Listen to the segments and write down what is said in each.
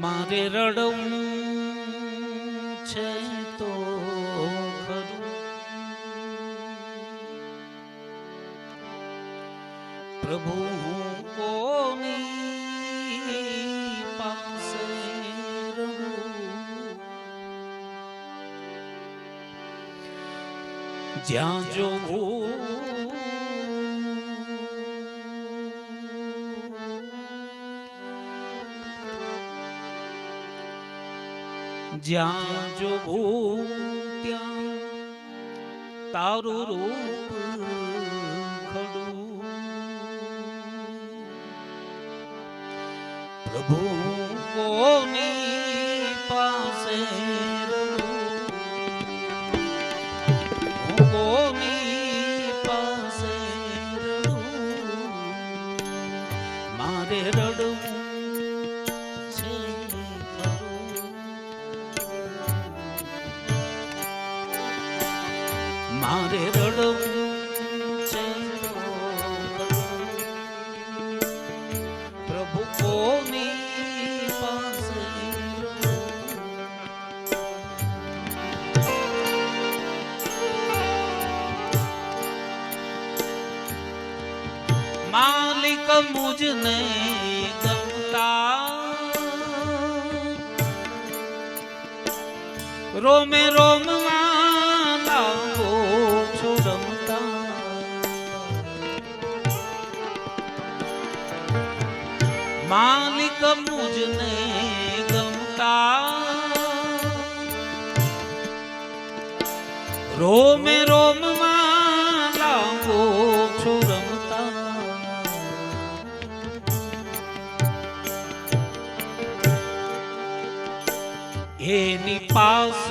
મારે રડવું છે તો પ્રભુ હું કોની પાસે જ્યાં જોવું જ્યાં જોવું ત્યાં તારું રૂપ ખડું. પ્રભુ કોની પાસે મારે રડવું છે. પ્રભુ કોની પાસે માલિક મુજને ગમતા રોમે માલિક મુજને ગમતા. રોમે લાગો છો રમતા. એની પાસ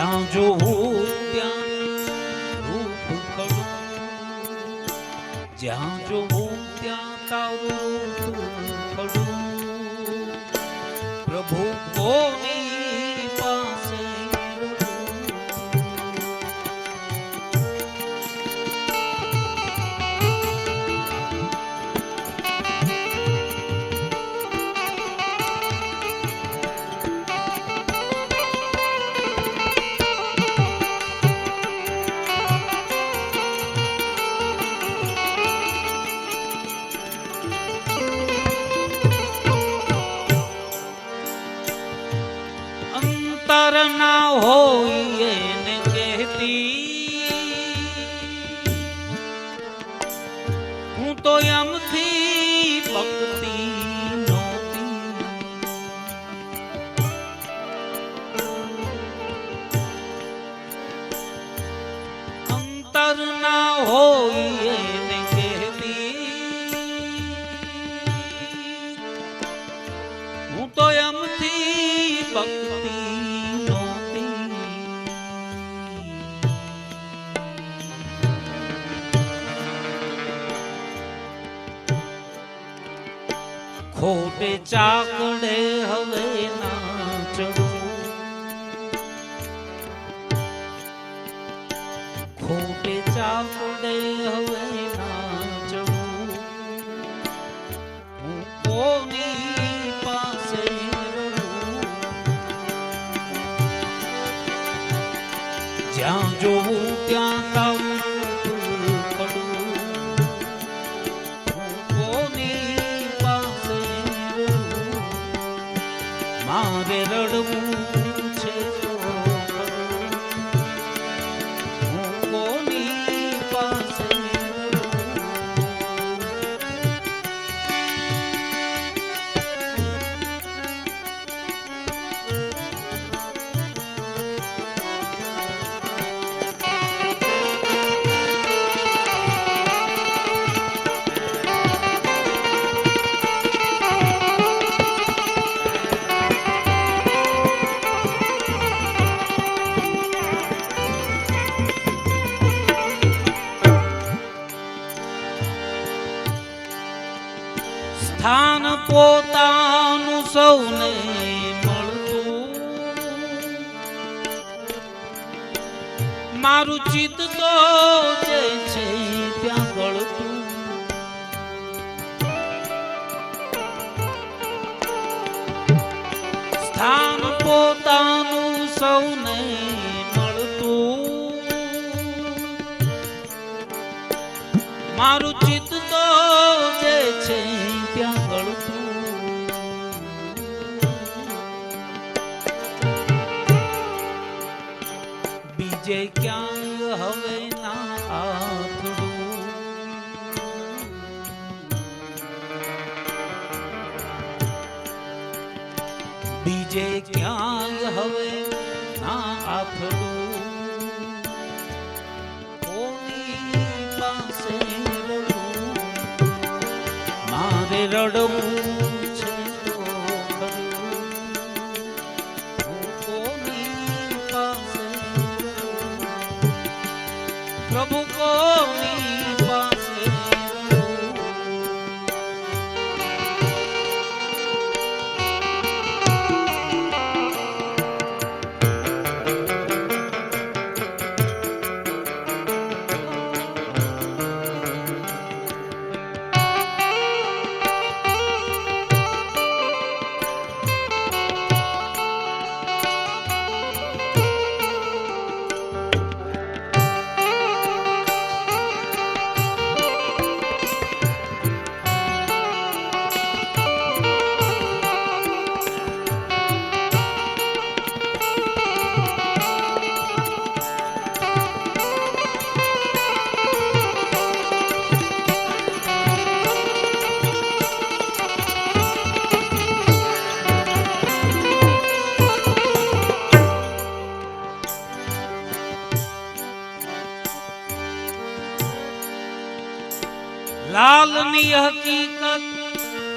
જ્યાં જોવું ત્યાં રૂપ ખડું જ્યાં જોવું ત્યાં તારું કરું. પ્રભુ કોની ચાકડે હવે ના ચડું ખોટે ચાકડે હવે બીજે ક્યાંય હવે ના આથડું કોની પાસે રડવું મારે રડવું હકીકત,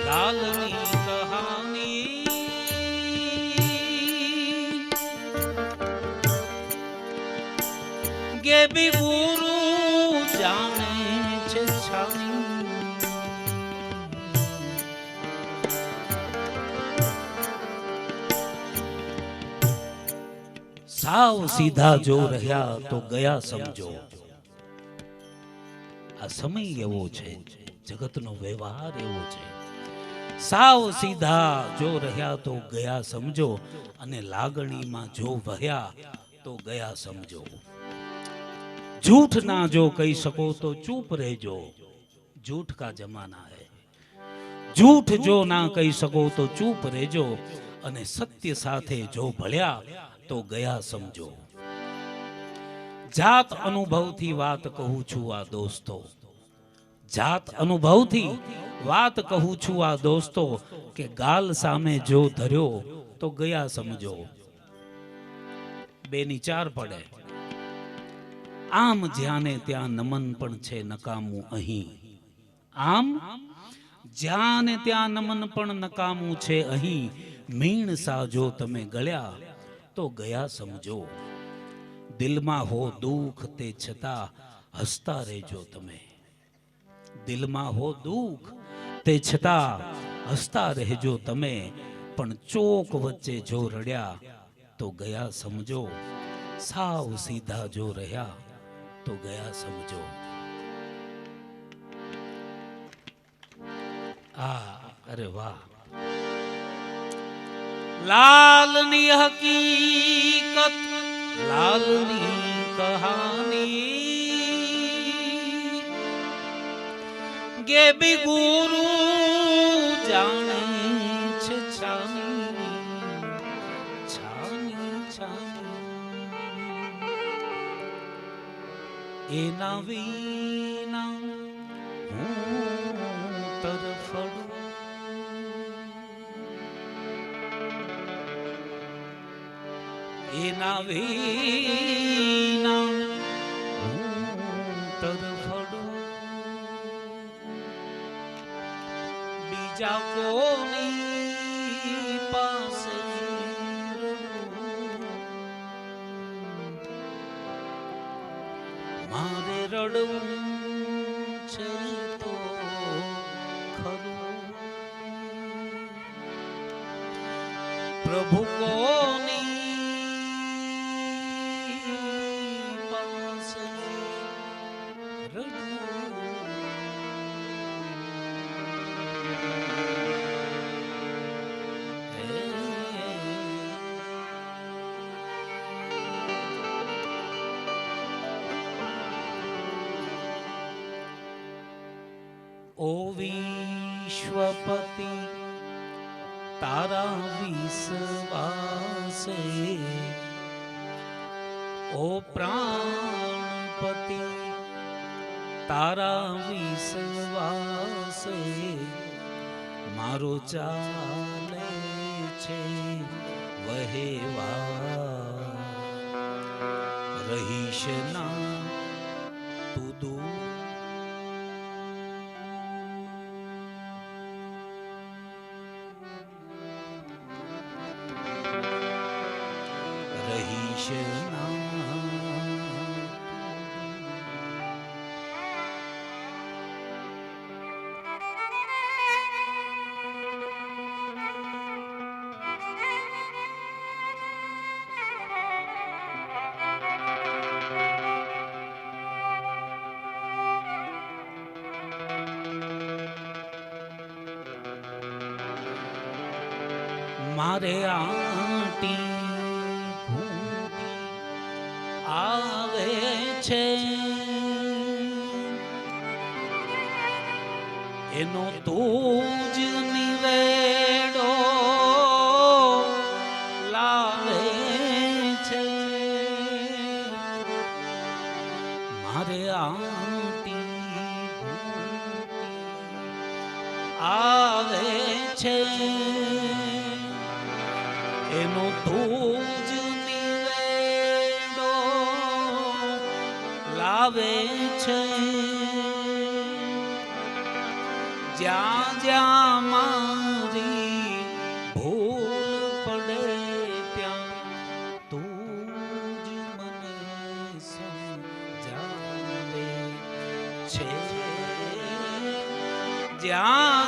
લાલની કહાની. ગેબી સાવ સીધા જો રહ્યા તો ગયા સમજો. આ સમય એવો છે જગતનો વ્યવહાર એવો છે. સાવ સીધા જો રહ્યા તો ગયા સમજો અને લાગણીમાં જો વહ્યા તો ગયા સમજો. જૂઠ ના જો કહી શકો તો ચૂપ રહેજો. જૂઠ કા જમાના હૈ. જૂઠ જો ના કહી શકો તો ચૂપ રહેજો અને સત્ય સાથે જો ભળ્યા તો ગયા સમજો. જાત અનુભવથી વાત કહું છું આ દોસ્તો. જાત અનુભવથી વાત કહું છું આ દોસ્તો કે ગાલ સામે જો ધર્યો તો ગયા સમજો. બેની ચાર પડે. આમ જ્યાંને ત્યાં નમન પણ છે નકામું અહીં. આમ જ્યાં ને ત્યાં નમન પણ નકામું છે અહીં, મીણ સાજો તમે ગળ્યા તો ગયા સમજો. દિલમાં હો દુઃખ તે છતાં હસતા રહેજો તમે. દિલમાં હો દુઃખ, તે છતાં હસતા રહેજો તમે. પણ ચોક વચ્ચે જો રડ્યા, તો ગયા સમજો. સાવ સીધા જો રહ્યા, તો ગયા સમજો. આ, અરે વાહ. લાલની હકીકત, લાલની કહાની. ગે બી ગુરુ જાણે છે એના વિના હું તરફડું એના વિના બીજા કોની પાસે. મારે રડવું છે તો ખરું. પ્રભુ કો પાસે ઓ પ્રાણપતિ તારા વિશ્વાસે મારો ચાલે છે વહેવા રહીશ ના તું દૂર मारे आटी છે. જ્યાં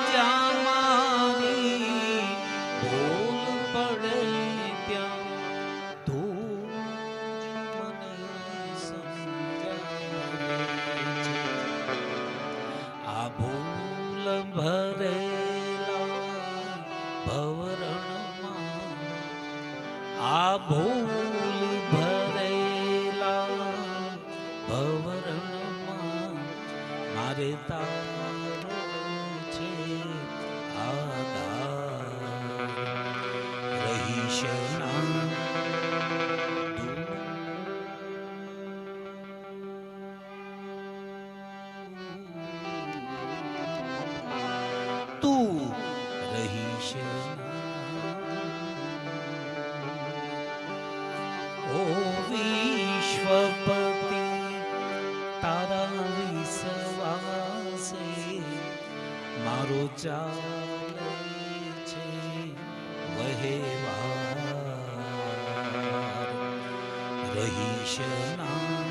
味道。છે રહી ના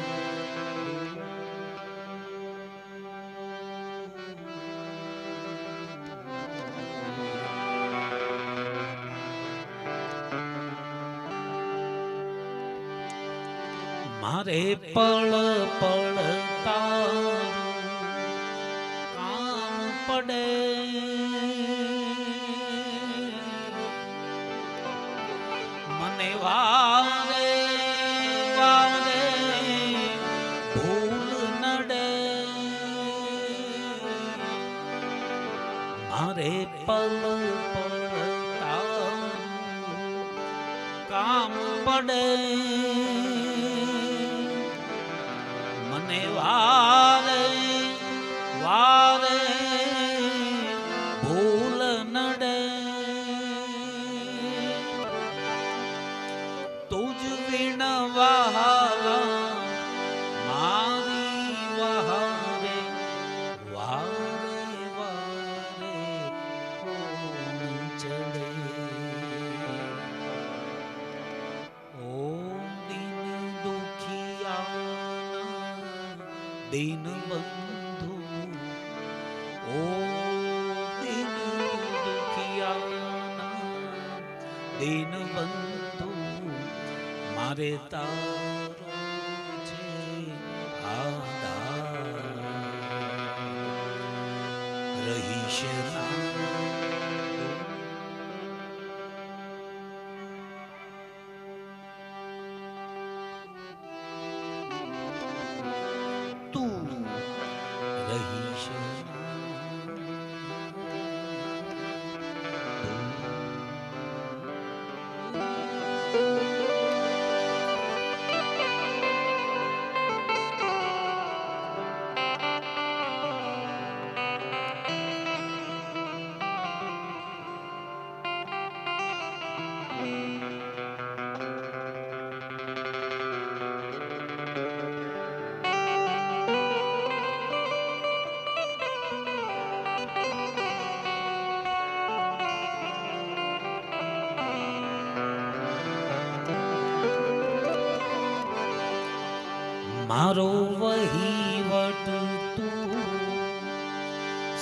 પલ પડતા કામ પડે દીન બંધુ ઓ દીન દુખિયા દીન બંધુ મારે તા મારો વહીવટ તું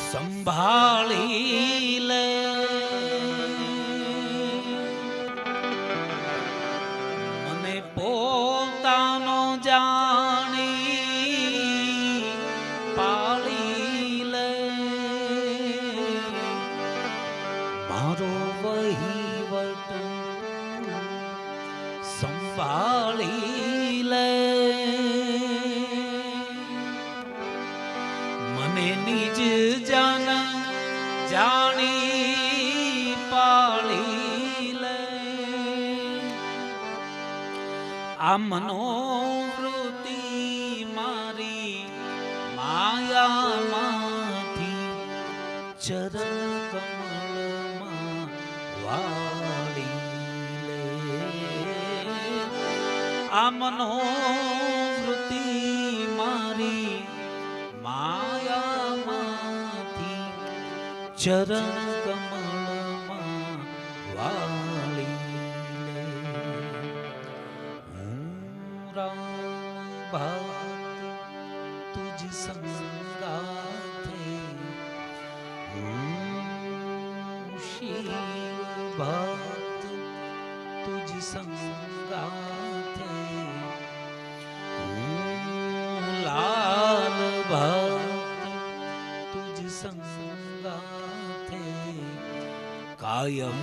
સંભાળી લે. મને પોતાનો જાણી પાળી લે. મારો વહીવટ સંભાળી જાણી પાળી લે. આ મનોવૃત્તિ મારી માયામાંથી ચરણ કમળમાં વાળી લે. આ મનોવૃત્તિ મારી ચરણ કમળમાં વાળી હું રામ ભક્ત તુજ સંગાથે હું શિવ ભક્ત તુજ સંગાથે હું લાલ ભક્ત તુજ સંગાથે કાયમ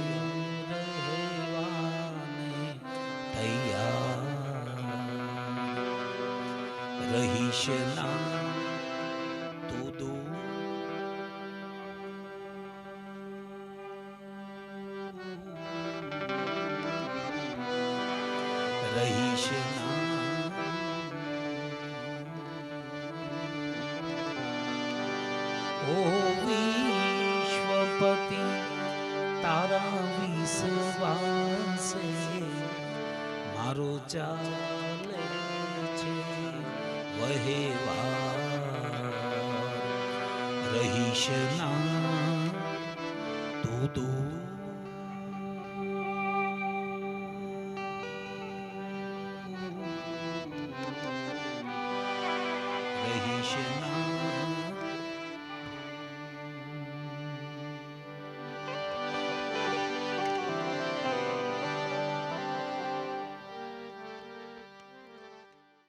રહીશ ના. ચાલે છે. વહેવા રહીશ ના. તું દૂર